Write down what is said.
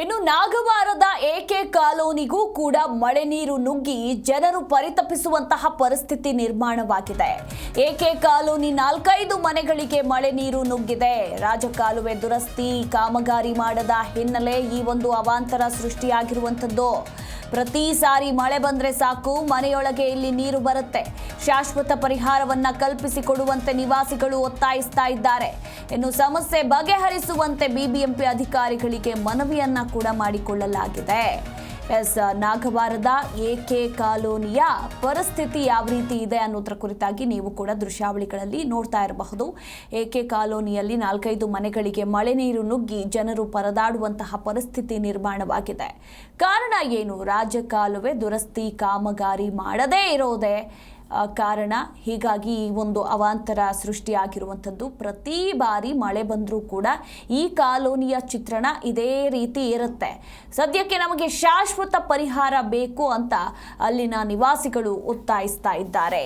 ಇನ್ನು ನಾಗವಾರದ ಎಕೆ ಕಾಲೋನಿಗೂ ಕೂಡ ಮಳೆ ನೀರು ನುಗ್ಗಿ ಜನರು ಪರಿತಪಿಸುವಂತಹ ಪರಿಸ್ಥಿತಿ ನಿರ್ಮಾಣವಾಗಿದೆ. ಎಕೆ ಕಾಲೋನಿ ನಾಲ್ಕೈದು ಮನೆಗಳಿಗೆ ಮಳೆ ನೀರು ನುಗ್ಗಿದೆ. ರಾಜಕಾಲುವೆ ದುರಸ್ತಿ, ಕಾಮಗಾರಿ ಮಾಡದ ಹಿನ್ನೆಲೆ ಈ ಒಂದು ಅವಾಂತರ ಸೃಷ್ಟಿಯಾಗಿರುವಂಥದ್ದು. ಪ್ರತಿ ಸಾರಿ ಮಳೆ ಬಂದ್ರೆ ಸಾಕು, ಮನೆಯೊಳಗೆ ಇಲ್ಲಿ ನೀರು ಬರುತ್ತೆ. ಶಾಶ್ವತ ಪರಿಹಾರವನ್ನ ಕಲ್ಪಿಸಿಕೊಡುವಂತೆ ನಿವಾಸಿಗಳು ಒತ್ತಾಯಿಸ್ತಾ ಇದ್ದಾರೆ. ಇನ್ನು ಸಮಸ್ಯೆ ಬಗೆಹರಿಸುವಂತೆ ಬಿಬಿಎಂಪಿ ಅಧಿಕಾರಿಗಳಿಗೆ ಮನವಿಯನ್ನ ಕೂಡ ಮಾಡಿಕೊಳ್ಳಲಾಗಿದೆ. ಎಸ್, ನಾಗವಾರದ ಎಕೆ ಕಾಲೋನಿಯ ಪರಿಸ್ಥಿತಿ ಯಾವ ರೀತಿ ಇದೆ ಅನ್ನೋದ್ರ ಕುರಿತಾಗಿ ನೀವು ಕೂಡ ದೃಶ್ಯಾವಳಿಗಳಲ್ಲಿ ನೋಡ್ತಾ ಇರಬಹುದು. ಎಕೆ ಕಾಲೋನಿಯಲ್ಲಿ ನಾಲ್ಕೈದು ಮನೆಗಳಿಗೆ ಮಳೆ ನೀರು ನುಗ್ಗಿ ಜನರು ಪರದಾಡುವಂತಹ ಪರಿಸ್ಥಿತಿ ನಿರ್ಮಾಣವಾಗಿದೆ. ಕಾರಣ ಏನು? ರಾಜಕಾಲುವೆ ದುರಸ್ತಿ ಕಾಮಗಾರಿ ಮಾಡದೇ ಇರೋದೇ ಕಾರಣ. ಹೀಗಾಗಿ ಈ ಒಂದು ಅವಾಂತರ ಸೃಷ್ಟಿಯಾಗಿರುವಂಥದ್ದು. ಪ್ರತಿ ಬಾರಿ ಮಳೆ ಬಂದರೂ ಕೂಡ ಈ ಕಾಲೋನಿಯ ಚಿತ್ರಣ ಇದೇ ರೀತಿ ಇರುತ್ತೆ. ಸದ್ಯಕ್ಕೆ ನಮಗೆ ಶಾಶ್ವತ ಪರಿಹಾರ ಬೇಕು ಅಂತ ಅಲ್ಲಿನ ನಿವಾಸಿಗಳು ಒತ್ತಾಯಿಸ್ತಾ ಇದ್ದಾರೆ.